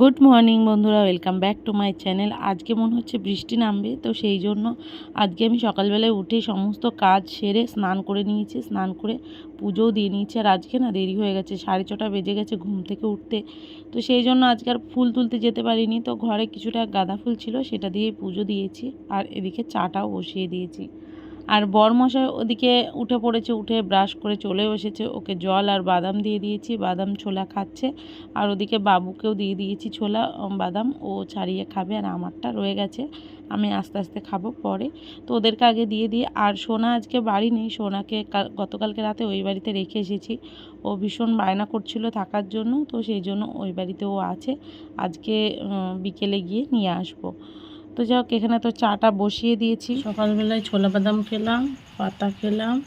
Good morning বন্ধুরা welcome back to my channel আজকে মনে হচ্ছে বৃষ্টি নামবে, তো সেই জন্য আজকে আমি সকালবেলায় উঠে সমস্ত কাজ সেরে স্নান করে নিয়েছি, স্নান করে পুজোও দিয়ে নিয়েছি। আর আজকে না দেরি হয়ে গেছে, সাড়ে ছটা বেজে গেছে ঘুম থেকে উঠতে। তো সেই জন্য আজকে আর ফুল তুলতে যেতে পারিনি, তো ঘরে কিছুটা গাঁদা ফুল ছিল, সেটা দিয়ে পুজো দিয়েছি। আর এদিকে চাটাও বসিয়ে দিয়েছি। আর বরমশাই ওদিকে উঠে পড়েছে, উঠে ব্রাশ করে চলে এসেছে। ওকে জল আর বাদাম দিয়ে দিয়েছি, বাদাম ছোলা খাচ্ছে। আর ওদিকে বাবুকেও দিয়ে দিয়েছি ছোলা বাদাম। ও ছাড়িয়ে খাবে আর আমারটা রয়ে গেছে, আমি আস্তে আস্তে খাব পরে। তো ওদেরকে আগে দিয়ে দিই। আর সোনা আজকে বাড়ি নেই, সোনাকে গতকালকে রাতে ওই বাড়িতে রেখে এসেছি। ও ভীষণ বায়না করছিল থাকার জন্য, তো সেই জন্য ওই বাড়িতে ও আছে। আজকে বিকেলে গিয়ে নিয়ে আসব। তো যাই হোক, এখানে তো চাটা বসিয়ে দিয়েছি। সকালবেলায় ছোলা বাদাম খেলাম, পাতা খেলাম,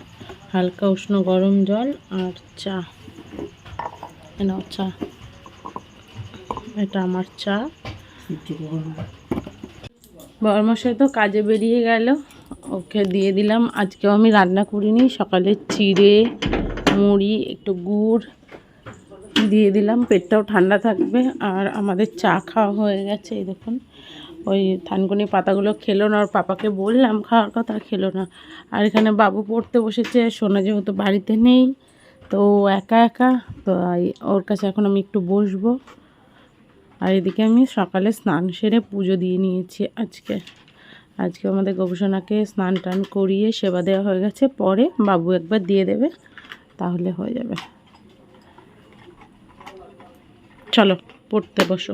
হালকা উষ্ণ গরম জল আর চা। নাও চা। এটা আমার চা। বরমশাই তো কাজে বেরিয়ে গেল। ওকে দিয়ে দিলাম। আজকেও আমি রান্না করিনি। সকালে চিড়ে, মুড়ি, একটু গুড় দিয়ে দিলাম। পেটটাও ঠান্ডা থাকবে। আর আমাদের চা খাওয়া হয়ে গেছে, এই দেখুন। ওই থানকুনি পাতাগুলো খেলো না, ওর পাপাকে বললাম খাওয়ার কথা খেলো না। আর এখানে বাবু পড়তে বসেছে, সোনা যেহেতু বাড়িতে নেই, তো একা একা তো ওর কাছে এখন আমি একটু বসবো। আর এদিকে আমি সকালে স্নান সেরে পুজো দিয়ে নিয়েছি আজকে। আজকে আমাদের গবেষণাকে স্নান টান করিয়ে সেবা দেওয়া হয়ে গেছে, পরে বাবু একবার দিয়ে দেবে, তাহলে হয়ে যাবে। চলো, পড়তে বসো।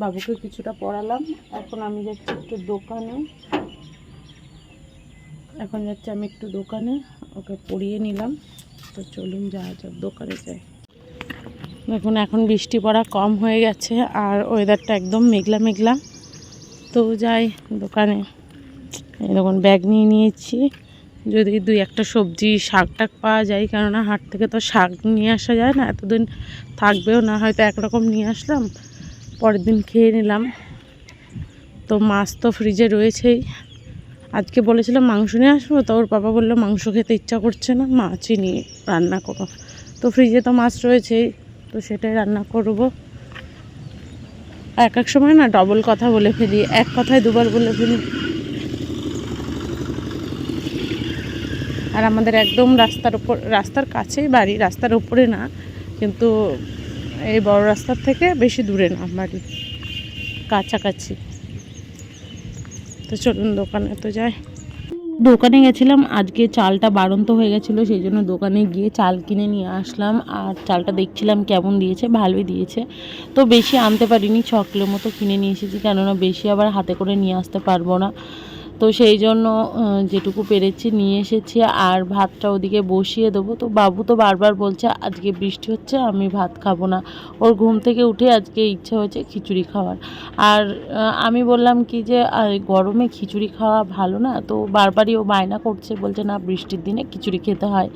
বাবুকে কিছুটা পড়ালাম। এখন আমি যাচ্ছি একটু দোকানে। এখন যাচ্ছি আমি একটু দোকানে, ওকে পড়িয়ে নিলাম। তো চলুন যাওয়া যাক, দোকানে যাই। দেখুন, এখন বৃষ্টি পড়া কম হয়ে গেছে আর ওয়েদারটা একদম মেঘলা মেঘলা। তো যাই দোকানে। দেখুন ব্যাগ নিয়ে নিয়েছি। যদি দুই একটা সবজি শাক টাক পাওয়া যায়, কেননা হাট থেকে তো শাক নিয়ে আসা যায় না, এতদিন থাকবেও না, হয়তো একরকম নিয়ে আসলাম। পরের দিন খেয়ে নিলাম। তো মাছ তো ফ্রিজে রয়েছেই। আজকে বলেছিলাম মাংস নিয়ে আসব, তো ওর বাবা বলল মাংস খেতে ইচ্ছা করছে না, মাছই নিয়ে রান্না করো। তো ফ্রিজে তো মাছ রয়েছেই, তো সেটাই রান্না করব। এক এক সময় না ডবল কথা বলে ফেলি, এক কথায় দুবার বলে ফেলি। আর আমাদের একদম রাস্তার উপর, রাস্তার কাছেই বাড়ি, রাস্তার উপরে না, কিন্তু এই বড় রাস্তার থেকে বেশি দূরে না, বাড়ি। কাছাকাছি। তো চলুন দোকানে তো যাই। দোকানে গেছিলাম, আজকে চালটা বাড়ন্ত হয়ে গেছিল, সেই জন্য দোকানে গিয়ে চাল কিনে নিয়ে আসলাম, আর চালটা দেখছিলাম কেমন দিয়েছে, ভালোই দিয়েছে। তো বেশি আনতে পারিনি, ছ কিলো মতো কিনে নিয়ে এসেছি, কেননা বেশি আবার হাতে করে নিয়ে আসতে পারব না। তো সেই জন্য যেটুকু পেরেছি নিয়ে এসেছি। আর ভাতটা ওদিকে বসিয়ে দেবো। তো বাবু তো বারবার বলছে, আজকে বৃষ্টি হচ্ছে, আমি ভাত খাব না। ওর ঘুম থেকে উঠে আজকে ইচ্ছা হয়েছে খিচুড়ি খাওয়ার। আর আমি বললাম কি যে গরমে খিচুড়ি খাওয়া ভালো না? তো বারবারই ও বায়না করছে, বলছে, না, বৃষ্টির দিনে খিচুড়ি খেতে হয়।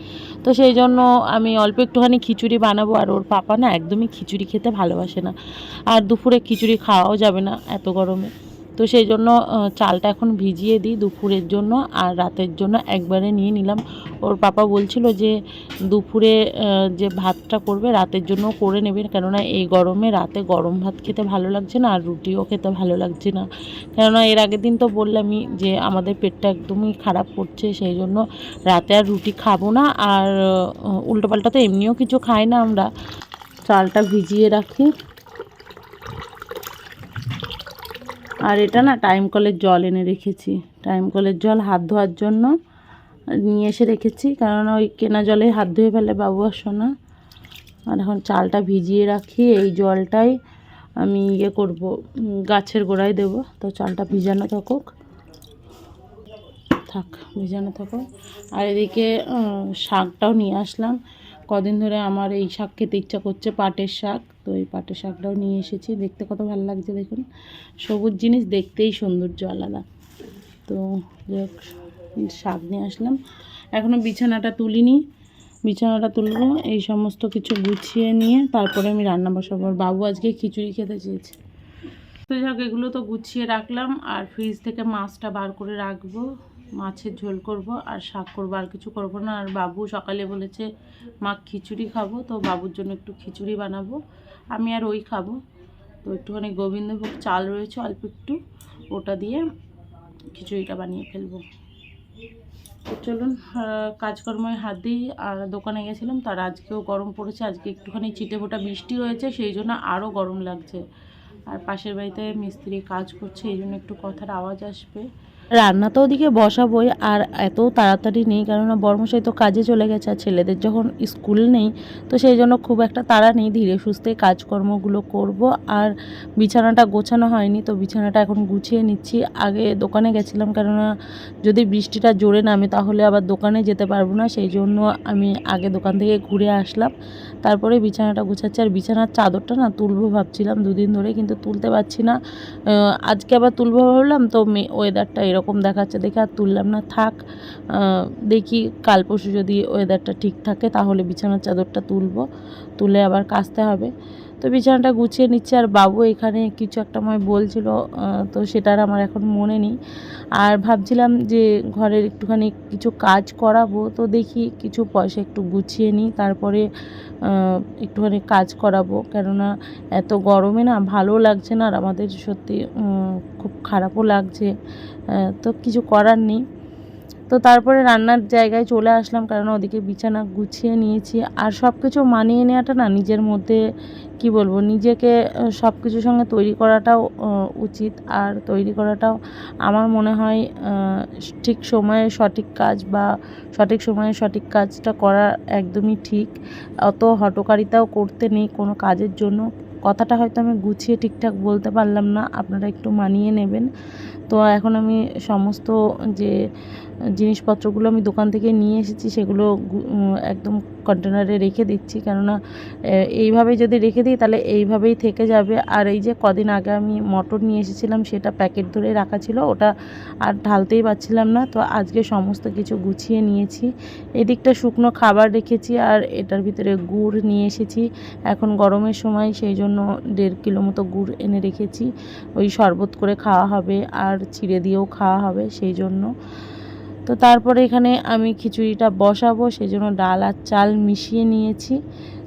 তো সেই জন্য আমি অল্প একটুখানি খিচুড়ি বানাবো। আর ওর পাপা না, একদমই খিচুড়ি খেতে ভালোবাসে না। আর দুপুরে খিচুড়ি খাওয়াও যাবে না এত গরমে। তো সেই জন্য চালটা এখন ভিজিয়ে দিই দুপুরের জন্য আর রাতের জন্য একবারে নিয়ে নিলাম। ওর পাপা বলছিল যে, দুপুরে যে ভাতটা করবে রাতের জন্য করে নেবে কেননা এই গরমে রাতে গরম ভাত খেতে ভালো লাগছে না আর রুটিও খেতে ভালো লাগছে না। কেননা এর আগের দিন তো বললামই যে, আমাদের পেটটা একদমই খারাপ করছে সেই জন্য রাতে আর রুটি খাব না আর উল্টোপাল্টা তো এমনিও কিছু খাই না আমরা। চালটা ভিজিয়ে রাখি। আর এটা না টাইম কলের জল এনে রেখেছি। টাইম কলের জল হাত ধোয়ার জন্য নিয়ে এসে রেখেছি। কারণ ওই কেনা জলে হাত ধুয়ে ফেলে বাবু আর সোনা। আর এখন চালটা ভিজিয়ে রাখি, এই জলটাই আমি ইয়ে করব গাছের গোড়ায় দেব। তো চালটা ভিজানো থাকুক। থাক, ভিজানো থাকুক। আর এদিকে শাকটাও নিয়ে আসলাম। কদিন ধরে আমার এই শাক খেতে ইচ্ছা করছে, পাটের শাক। তো এই পাটের শাকটাও নিয়ে এসেছি, দেখতে কত ভালো লাগছে দেখুন। সবুজ জিনিস দেখতেই সৌন্দর্য আলাদা। তো শাক নিয়ে আসলাম। এখনও বিছানাটা তুলিনি। বিছানাটা তুলবো, এই সমস্ত কিছু গুছিয়ে নিয়ে তারপরে আমি রান্না বসাবো। বাবু আজকে খিচুড়ি খেতে চেয়েছে। তো যাক এগুলো তো গুছিয়ে রাখলাম। আর ফ্রিজ থেকে মাছটা বার করে রাখব। মাছের ঝোল করব আর শাক করব, আর কিছু করব না। আর বাবু সকালে বলেছে, মা, খিচুড়ি খাব, তো বাবুর জন্য একটু খিচুড়ি বানাবো। আমি আর ওই খাব। তো একটুখানি গোবিন্দভোগ চাল রয়েছে অল্প একটু, ওটা দিয়ে খিচুড়িটা বানিয়ে ফেলব। তো চলুন কাজকর্মে হাত দিই। আর দোকানে গেছিলাম, তার আজকেও গরম পড়েছে। আজকে একটুখানি চিটে ফোটা বৃষ্টি হয়েছে, সেই জন্য আরও গরম লাগছে। আর পাশের বাড়িতে মিস্ত্রি কাজ করছে, এই জন্য একটু কথার আওয়াজ আসবে। রান্না তো ওদিকে বসাবোই আর এত তাড়াতাড়ি নেই, কেননা বর্মশাই তো কাজে চলে গেছে আর ছেলেদের যখন স্কুল নেই, তো সেই জন্য খুব একটা তাড়া নেই। ধীরে সুস্থে কাজকর্মগুলো করব আর বিছানাটা গোছানো হয়নি, তো বিছানাটা এখন গুছিয়ে নিচ্ছি। আগে দোকানে গেছিলাম, কেননা যদি বৃষ্টিটা জোরে নামে তাহলে আবার দোকানে যেতে পারব না, সেই জন্য আমি আগে দোকান থেকে ঘুরে আসলাম। তারপরে বিছানাটা গুছাচ্ছি। আর বিছানার চাদরটা না তুলবো ভাবছিলাম দুদিন ধরে, কিন্তু তুলতে পারছি না। আজকে আবার তুলবো ভাবলাম, তো ওয়েদারটা এরকম দেখাচ্ছে দেখে আর তুললাম না। থাক দেখি কাল পরশু যদি ওয়েদারটা ঠিক থাকে, তাহলে বিছানার চাদরটা তুলবো। তুলে আবার কাচতে হবে। তো বিছানাটা গুছিয়ে নিচ্ছে আর বাবু এখানে কিছু একটা আমায় বলছিল তো সেটার আমার এখন মনে নেই। আর ভাবছিলাম যে ঘরের একটুখানি কিছু কাজ করাবো, তো দেখি কিছু পয়সা একটু গুছিয়ে নিই, তারপরে একটুখানি কাজ করাবো। কেননা এত গরমে না ভালো লাগছে না আর আমাদের সত্যি খুব খারাপও লাগছে তো কিছু করার নেই। তো তারপরে রান্নার জায়গায় চলে আসলাম, কারণ ওদিকে বিছানা গুছিয়ে নিয়েছি। আর সব কিছু মানিয়ে নেওয়াটা না নিজের মধ্যে, কি বলব, নিজেকে সব কিছুর সঙ্গে তৈরি করাটাও উচিত। আর তৈরি করাটাও আমার মনে হয় ঠিক সময়ে সঠিক কাজ বা সঠিক সময়ে সঠিক কাজটা করা একদমই ঠিক। অত হটকারিতাও করতে নেই কোনো কাজের জন্য। কথাটা হয়তো আমি গুছিয়ে ঠিকঠাক বলতে পারলাম না, আপনারা একটু মানিয়ে নেবেন। তো এখন আমি সমস্ত যে জিনিসপত্রগুলো আমি দোকান থেকে নিয়ে এসেছি, সেগুলো একদম কন্টেনারে রেখে দিচ্ছি। কেননা এইভাবে যদি রেখে দিই, তাহলে এইভাবেই থেকে যাবে। আর এই যে কদিন আগে আমি মটর নিয়ে এসেছিলাম, সেটা প্যাকেট ধরে রাখা ছিল। ওটা আর ঢালতেই পারছিলাম না। তো আজকে সমস্ত কিছু গুছিয়ে নিয়েছি। এদিকটা শুকনো খাবার রেখেছি আর এটার ভিতরে গুড় নিয়ে এসেছি। এখন গরমের সময়, সেই জন্য দেড় কিলো মতো গুড় এনে রেখেছি। ওই শরবত করে খাওয়া হবে আর চিড়ে দিয়েও খাওয়া হবে, সেই জন্য। তো তারপরে এখানে আমি খিচুড়িটা বসাবো সেই জন্য ডাল আর চাল মিশিয়ে নিয়েছি।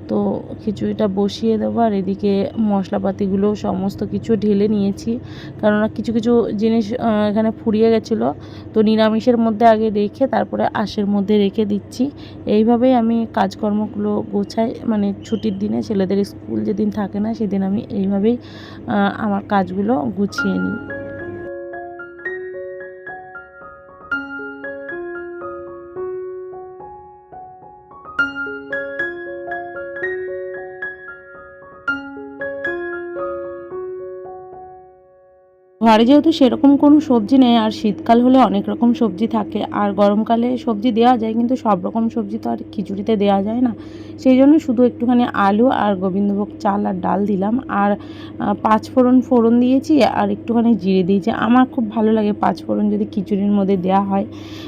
তো খিচুড়িটা বসিয়ে দেবো, আর এদিকে মশলাপাতিগুলো সমস্ত কিছু ঢেলে নিয়েছি। কেননা কিছু কিছু জিনিস এখানে ফুরিয়ে গেছিল, তো নিরামিষের মধ্যে আগে রেখে তারপরে আশের মধ্যে রেখে দিচ্ছি। এইভাবেই আমি কাজকর্মগুলো গোছাই মানে ছুটির দিনে ছেলেদের স্কুল যেদিন থাকে না, সেদিন আমি এইভাবেই আমার কাজগুলো গুছিয়ে নিই। ঘরে যেহেতু সেরকম কোনো সবজি নেই, আর শীতকাল হলে অনেক রকম সবজি থাকে, আর গরমকালে সবজি দেওয়া যায়, কিন্তু সব রকম সবজি তো আর খিচুড়িতে দেওয়া যায় না। সেই জন্য শুধু একটুখানি আলু আর গোবিন্দভোগ চাল আর ডাল দিলাম, আর পাঁচ ফোড়ন ফোড়ন দিয়েছি, আর একটুখানি জিরে দিয়েছি। আমার খুব ভালো লাগে পাঁচ ফোড়ন যদি খিচুড়ির মধ্যে দেওয়া হয়।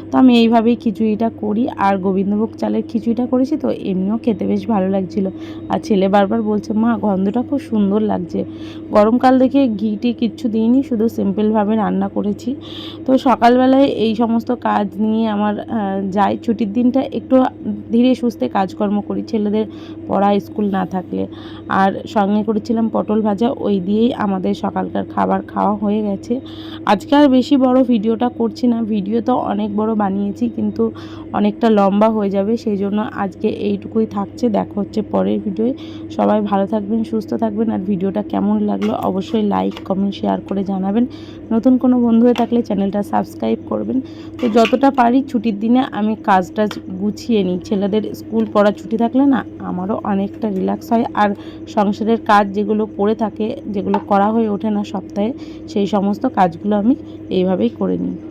তো আমি এইভাবেই খিচুড়িটা করি, আর গোবিন্দভোগ চালের খিচুড়িটা করেছি তো এমনিও খেতে বেশ ভালো লাগছিল। আর ছেলে বারবার বলছে, মা, গন্ধটা খুব সুন্দর লাগছে। গরমকাল দেখে ঘিটি কিচ্ছু দিইনি, শুধু সিম্পলভাবে রান্না করেছি। তো সকালবেলায় এই সমস্ত কাজ নিয়ে আমার যাই, ছুটির দিনটা একটু ধীরে সুস্থে কাজকর্ম করি ছেলেদের পড়া স্কুল না থাকলে। আর সঙ্গে করেছিলাম পটল ভাজা, ওই দিয়েই আমাদের সকালকার খাবার খাওয়া হয়ে গেছে। আজকে আর বেশি বড় ভিডিওটা করছি না, ভিডিও তো অনেক বড় বানিয়েছি, কিন্তু অনেকটা লম্বা হয়ে যাবে, সেই জন্য আজকে এইটুকুই থাকছে, দেখা হচ্ছে পরের ভিডিওয়। সবাই ভালো থাকবেন, সুস্থ থাকবেন, আর ভিডিওটা কেমন লাগল অবশ্যই লাইক কমেন্ট শেয়ার করে জানাবেন। নতুন কোনো বন্ধু হয়ে থাকলে চ্যানেলটা সাবস্ক্রাইব করবেন। তো যতটা পারি ছুটির দিনে আমি কাজ টাজ গুছিয়ে নিই। ছেলেদের স্কুল পড়া ছুটি থাকলে না আমারও অনেকটা রিল্যাক্স হয়। আর সংসারের কাজ যেগুলো পড়ে থাকে, যেগুলো করা হয়ে ওঠে না সপ্তাহে, সেই সমস্ত কাজগুলো আমি এইভাবেই করে নিই।